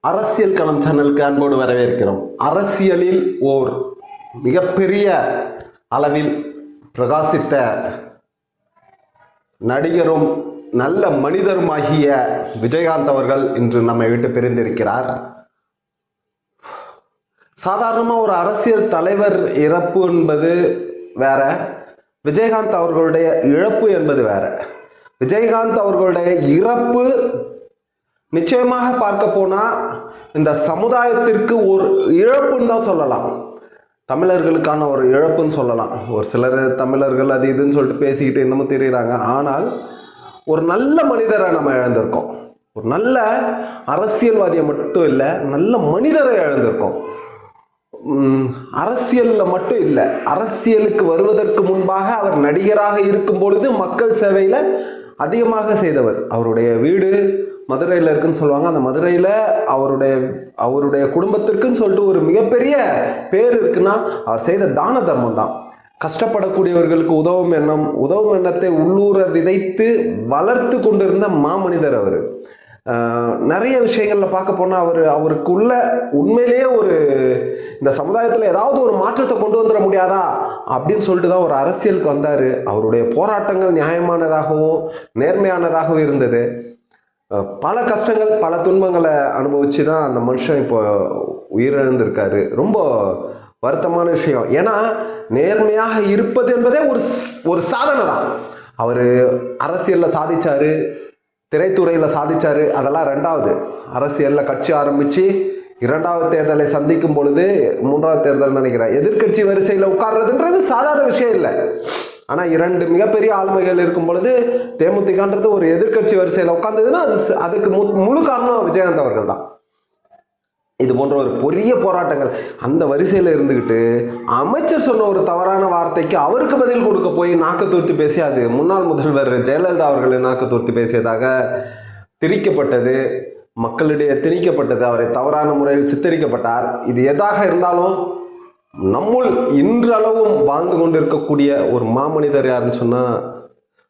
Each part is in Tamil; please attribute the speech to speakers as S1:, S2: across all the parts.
S1: அரசியல் களம் சேனலுக்கு அன்போடு வரவேற்கிறோம். அரசியலில் ஓர் மிகப்பெரிய அளவில் பிரகாசித்த நடிகரும் நல்ல மனிதருமாகிய விஜயகாந்த் அவர்கள் இன்று நம்மை விட்டு பிரிந்திருக்கிறார். சாதாரணமாக ஒரு அரசியல் தலைவர் இறப்பு என்பது வேற விஜயகாந்த் அவர்களுடைய இழப்பு என்பது வேற. விஜயகாந்த் அவர்களுடைய இறப்பு நிச்சயமாக பார்க்க போனால் இந்த சமுதாயத்திற்கு ஒரு இழப்புன்னு தான் சொல்லலாம். தமிழர்களுக்கான ஒரு இழப்புன்னு சொல்லலாம். ஒரு சிலர் தமிழர்கள் அது இதுன்னு சொல்லிட்டு பேசிக்கிட்டு இன்னமும் தெரியுறாங்க. ஆனால் ஒரு நல்ல மனிதரை நம்ம இழந்திருக்கோம். ஒரு நல்ல அரசியல்வாதியை மட்டும் இல்லை நல்ல மனிதரை இழந்திருக்கோம். அரசியலில் மட்டும் இல்லை அரசியலுக்கு வருவதற்கு முன்பாக அவர் நடிகராக இருக்கும் பொழுது மக்கள் சேவையில் அதிகமாக செய்தவர். அவருடைய வீடு மதுரையில் இருக்குன்னு சொல்லுவாங்க. அந்த மதுரையில் அவருடைய அவருடைய குடும்பத்திற்குன்னு சொல்லிட்டு ஒரு மிகப்பெரிய பேர் இருக்குன்னா அவர் செய்த தான தர்மம் தான். கஷ்டப்படக்கூடியவர்களுக்கு உதவும் எண்ணம் உதவும் எண்ணத்தை உள்ளூர விதைத்து வளர்த்து கொண்டிருந்த மாமனிதர் அவர். நிறைய விஷயங்களில் பார்க்க போனால் அவர் அவருக்குள்ள உண்மையிலேயே ஒரு இந்த சமுதாயத்தில் ஏதாவது ஒரு மாற்றத்தை கொண்டு வந்துட முடியாதா? அப்படின்னு சொல்லிட்டு தான் ஒரு அரசியலுக்கு வந்தார். அவருடைய போராட்டங்கள் நியாயமானதாகவும் நேர்மையானதாகவும் இருந்தது. பல கஷ்டங்கள் பல துன்பங்களை அனுபவிச்சு தான் அந்த மனுஷன் இப்போ உயிரிழந்திருக்காரு. ரொம்ப வருத்தமான விஷயம். ஏன்னா நேர்மையாக இருப்பது என்பதே ஒரு ஸ்- ஒரு சாதனை தான் அவர் அரசியலில் சாதிச்சாரு திரைத்துறையில் சாதிச்சாரு அதெல்லாம் ரெண்டாவது. அரசியலில் கட்சி ஆரம்பித்து இரண்டாவது தேர்தலை சந்திக்கும் பொழுது மூன்றாவது தேர்தல் நினைக்கிறேன். எதிர்க்கட்சி வரிசையில் உட்கார்றதுன்றது சாதாரண விஷயம் இல்லை. ஆனால் இரண்டு மிகப்பெரிய ஆளுமைகள் இருக்கும் பொழுது தேமுதிகன்றது ஒரு எதிர்க்கட்சி வரிசையில் உட்காந்ததுன்னா அது அதுக்கு முழு காரணம் விஜயகாந்த் அவர்கள் தான். இது போன்ற ஒரு பெரிய போராட்டங்கள் அந்த வரிசையில் இருந்துக்கிட்டு அமைச்சர் சொன்ன ஒரு தவறான வார்த்தைக்கு அவருக்கு பதில் கொடுக்க போய் நாக்கு தூர்த்து பேசி அது முன்னாள் முதல்வர் ஜெயலலிதா அவர்களை நாக்கு தூர்த்து பேசியதாக திரிக்கப்பட்டது மக்களிடையே திணிக்கப்பட்டது. அவரை தவறான முறையில் சித்தரிக்கப்பட்டார். இது எதாக இருந்தாலும் நம்முள் இன்றளவும் வாழ்ந்து கொண்டிருக்கக்கூடிய ஒரு மாமனிதர் யாருன்னு சொன்னால்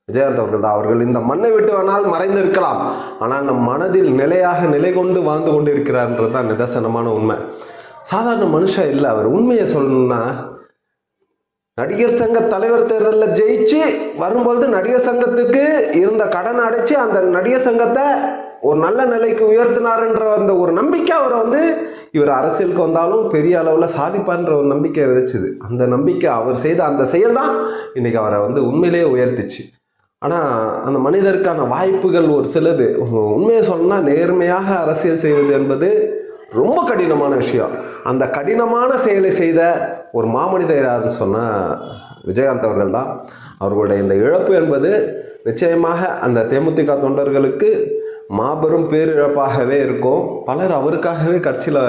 S1: விஜயகாந்த் அவர்கள் தான். அவர்கள் இந்த மண்ணை விட்டு வேணால் மறைந்து இருக்கலாம் ஆனால் நம் மனதில் நிலையாக நிலை கொண்டு வாழ்ந்து கொண்டு இருக்கிறார்ன்றது தான் நிதர்சனமான உண்மை. சாதாரண மனுஷன் இல்லை. அவர் உண்மையை சொல்லணும்னா நடிகர் சங்க தலைவர் தேர்தலில் ஜெயிச்சு வரும்பொழுது நடிகர் சங்கத்துக்கு இருந்த கடன் அடைச்சு அந்த நடிகர் சங்கத்தை ஒரு நல்ல நிலைக்கு உயர்த்தினாருன்ற அந்த ஒரு நம்பிக்கை அவரை வந்து இவர் அரசியலுக்கு வந்தாலும் பெரிய அளவில் சாதிப்பார்ன்ற ஒரு நம்பிக்கை விதைச்சுது. அந்த நம்பிக்கை அவர் செய்த அந்த செயல் தான் இன்னைக்கு அவரை வந்து உண்மையிலேயே உயர்த்திச்சு. ஆனால் அந்த மனிதருக்கான வாய்ப்புகள் ஒரு சிலது. உண்மையை சொல்லணும்னா நேர்மையாக அரசியல் செய்வது என்பது ரொம்ப கடினமான விஷயம். அந்த கடினமான செயலை செய்த ஒரு மாமனிதர் யாருன்னு சொன்னால் விஜயகாந்த் அவர்கள் தான் அவர்களுடைய இந்த இழப்பு என்பது நிச்சயமாக அந்த தேமுதிக தொண்டர்களுக்கு மாபெரும் பேரிழப்பாகவே இருக்கும். பலர் அவருக்காகவே கட்சியில்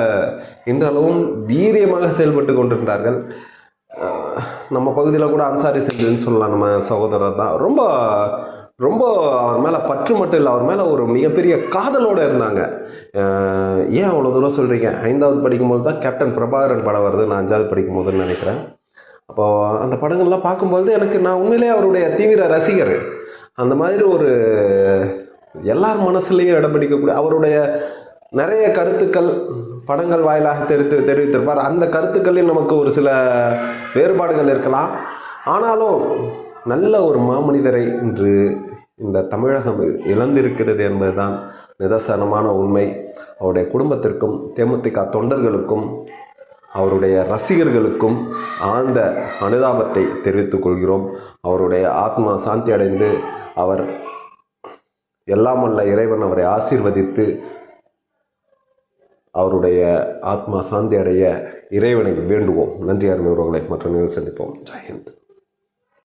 S1: இன்றளவும் வீரியமாக செயல்பட்டு கொண்டிருந்தார்கள். நம்ம பகுதியில் கூட அன்சாரி செல்வின்னு சொல்லலாம் நம்ம சகோதரர் தான். ரொம்ப ரொம்ப அவர் மேலே பற்று மட்டும் இல்லை அவர் மேலே ஒரு மிகப்பெரிய காதலோடு இருந்தாங்க. ஏன் அவ்வளோ தூரம் சொல்கிறீங்க ஐந்தாவது படிக்கும்போது தான் கேப்டன் பிரபாகரன் படம் வருது. நான் அஞ்சாவது படிக்கும் போதுன்னு நினைக்கிறேன். அப்போது அந்த படங்கள்லாம் பார்க்கும்பொழுது எனக்கு நான் உண்மையிலேயே அவருடைய தீவிர ரசிகர். அந்த மாதிரி ஒரு எல்லார் மனசுலையும் இடம் பிடிக்கக்கூடிய அவருடைய நிறைய கருத்துக்கள் படங்கள் வாயிலாக தெரிவித்து தெரிவித்திருப்பார். அந்த கருத்துக்களில் நமக்கு ஒரு சில வேறுபாடுகள் இருக்கலாம். ஆனாலும் நல்ல ஒரு மாமனிதரை இன்று இந்த தமிழகம் இழந்திருக்கிறது என்பதுதான் நிதர்சனமான உண்மை. அவருடைய குடும்பத்திற்கும் தேமுதிக தொண்டர்களுக்கும் அவருடைய ரசிகர்களுக்கும் ஆழ்ந்த அனுதாபத்தை தெரிவித்துக் கொள்கிறோம். அவருடைய ஆத்மா சாந்தி அடைந்து அவர் எல்லாம் அல்ல இறைவன் அவரை ஆசீர்வதித்து அவருடைய ஆத்மா சாந்தி அடைய இறைவனை வேண்டுவோம். நன்றி அருமை மற்ற நிகழ்ச்சி சந்திப்போம். ஜெயஹிந்த்